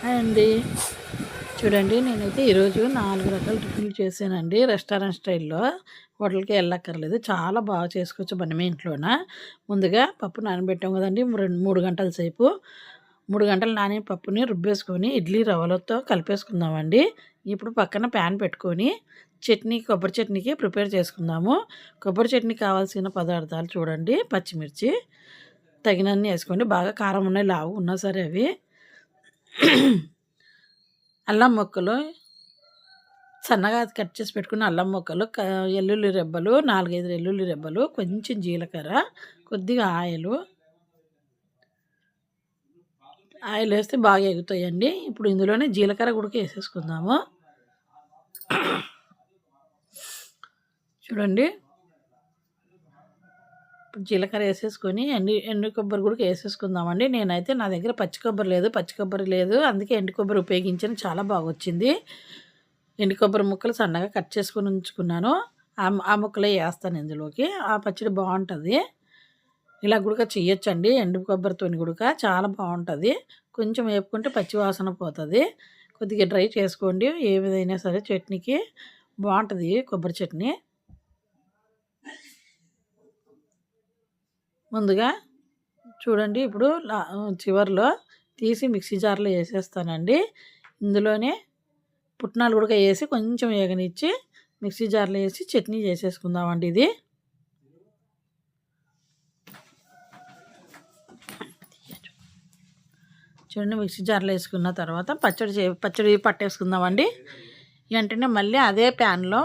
Hi అండి. చూడండి నేనైతే ఈరోజు నాలుగు రకాల టిఫిన్లు చేశానండి రెస్టారెంట్ స్టైల్లో. హోటల్కి వెళ్ళక్కర్లేదు చాలా బాగా చేసుకోవచ్చు మనమే ఇంట్లోన. ముందుగా పప్పు నానబెట్టాం కదండి రెండు మూడు గంటల సేపు. మూడు గంటలు నానే పప్పుని రుబ్బేసుకొని ఇడ్లీ రవ్వలతో కలిపేసుకుందామండి. ఇప్పుడు పక్కన ప్యాన్ పెట్టుకొని చట్నీ కొబ్బరి చట్నీకి ప్రిపేర్ చేసుకుందాము. కొబ్బరి చట్నీ కావాల్సిన పదార్థాలు చూడండి పచ్చిమిర్చి తగినన్ని వేసుకోండి బాగా కారం ఉన్నాయి లావు ఉన్నా సరే అవి. అల్లం ముక్కలు సన్నగా కట్ చేసి పెట్టుకున్న అల్లం ముక్కలు ఎల్లుల్లి రెబ్బలు నాలుగైదు ఎల్లుల్లి రెబ్బలు కొంచెం జీలకర్ర కొద్దిగా ఆయిలు. ఆయిల్ వేస్తే బాగా ఎగుతాయండి. ఇప్పుడు ఇందులోనే జీలకర్ర కూడా వేసేసుకుందాము. చూడండి. జీలకర్ర వేసేసుకొని ఎండి ఎండు కొబ్బరి కూడా వేసేసుకుందామండి. నేనైతే నా దగ్గర పచ్చి కొబ్బరి లేదు పచ్చి కొబ్బరి లేదు. అందుకే ఎండు కొబ్బరి ఉపయోగించాను చాలా బాగా వచ్చింది ఎండు కొబ్బరి ముక్కలు సన్నగా కట్ చేసుకొని ఉంచుకున్నాను. ఆ ముక్కలే వేస్తాను ఇందులోకి. ఆ పచ్చడి బాగుంటుంది. ఇలా గుడక చేయొచ్చండి ఎండు కొబ్బరితో గుడక. చాలా బాగుంటుంది. కొంచెం వేపుకుంటే పచ్చి వాసన పోతుంది. కొద్దిగా డ్రై చేసుకోండి ఏ విధైనా సరే చట్నీకి బాగుంటుంది కొబ్బరి చట్నీ. ముందుగా చూడండి ఇప్పుడు చివరిలో తీసి మిక్సీ జార్లో వేసేస్తానండి. ఇందులోనే పుట్నాలు ఉడక వేసి కొంచెం వేగనిచ్చి మిక్సీ జార్లో వేసి చట్నీ చేసేసుకుందామండి ఇది. చూడండి మిక్సీ జార్లో వేసుకున్న తర్వాత పచ్చడి పచ్చడి పట్టేసుకుందామండి. వెంటనే మళ్ళీ అదే ప్యాన్లో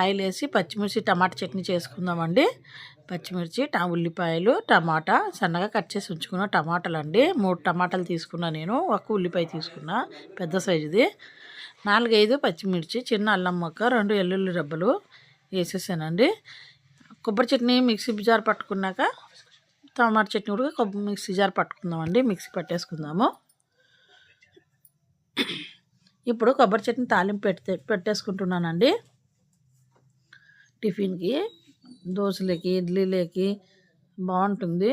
ఆయిల్ వేసి పచ్చిమిర్చి టమాటా చట్నీ చేసుకుందామండి. పచ్చిమిర్చి ఉల్లిపాయలు టమాటా. సన్నగా కట్ చేసి ఉంచుకున్న టమాటాలు అండి మూడు టమాటాలు తీసుకున్నా నేను. ఒక ఉల్లిపాయ తీసుకున్నా. పెద్ద సైజుది. నాలుగైదు పచ్చిమిర్చి చిన్న అల్లం మొక్క రెండు ఎల్లుల్లి రబ్బలు వేసేసానండి. కొబ్బరి చట్నీ మిక్సీ జార్ పట్టుకున్నాక టమాటా చట్నీ కూడా కొబ్బరి మిక్సీ జార్ పట్టుకుందామండి. మిక్సీ పట్టేసుకుందాము. ఇప్పుడు కొబ్బరి చట్నీ తాలింపు పెడితే పెట్టేసుకుంటున్నానండి. టిఫిన్కి. దోశలకి ఇడ్లీలకి బాగుంటుంది.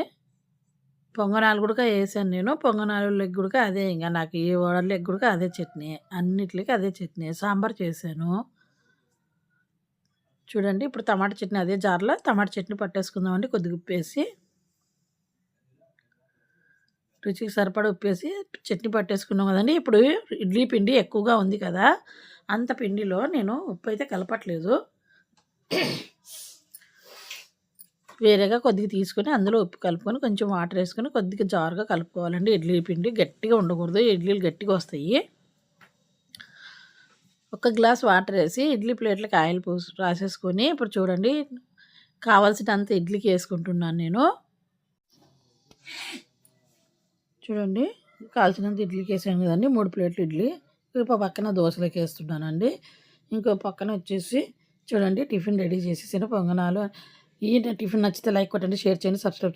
పొంగనాలు కూడా వేసాను నేను. పొంగనాలు లెగ్ కూడా అదే ఇంకా నాకు ఈ లెగ్ కూడా అదే చట్నీ. అన్నిటికి అదే చట్నీ. సాంబార్ చేశాను. చూడండి ఇప్పుడు టమాటా చట్నీ అదే జార్లో. టమాటా చట్నీ పట్టేసుకుందామండి. కొద్దిగా ఉప్పేసి రుచికి సరిపడ ఉప్పేసి చట్నీ పట్టేసుకున్నాం కదండి. ఇప్పుడు ఇడ్లీ పిండి ఎక్కువగా ఉంది కదా. అంత పిండిలో నేను ఉప్పు అయితే కలపట్లేదు. వేరేగా కొద్దిగా తీసుకొని అందులో ఉప్పు కలుపుకొని కొంచెం వాటర్ వేసుకొని కొద్దిగా జారుగా కలుపుకోవాలండి. ఇడ్లీ పిండి గట్టిగా ఉండకూడదు. ఇడ్లీలు గట్టిగా వస్తాయి. ఒక గ్లాస్ వాటర్ వేసి ఇడ్లీ ప్లేట్లకు ఆయిల్ పోసి రాసేసుకొని ఇప్పుడు చూడండి కావాల్సినంత ఇడ్లీకి వేసుకుంటున్నాను నేను. చూడండి కావాల్సినంత ఇడ్లీకి వేసాను కదండి. మూడు ప్లేట్లు ఇడ్లీ. ఇంకో పక్కన దోశలకి వేస్తున్నానండి. ఇంకో పక్కన వచ్చేసి చూడండి టిఫిన్ రెడీ చేసేసిన. పొంగనాలు ఈ టిఫిన్ నచ్చితే లైక్ కొట్టండి షేర్ చేయండి సబ్స్క్రైబ్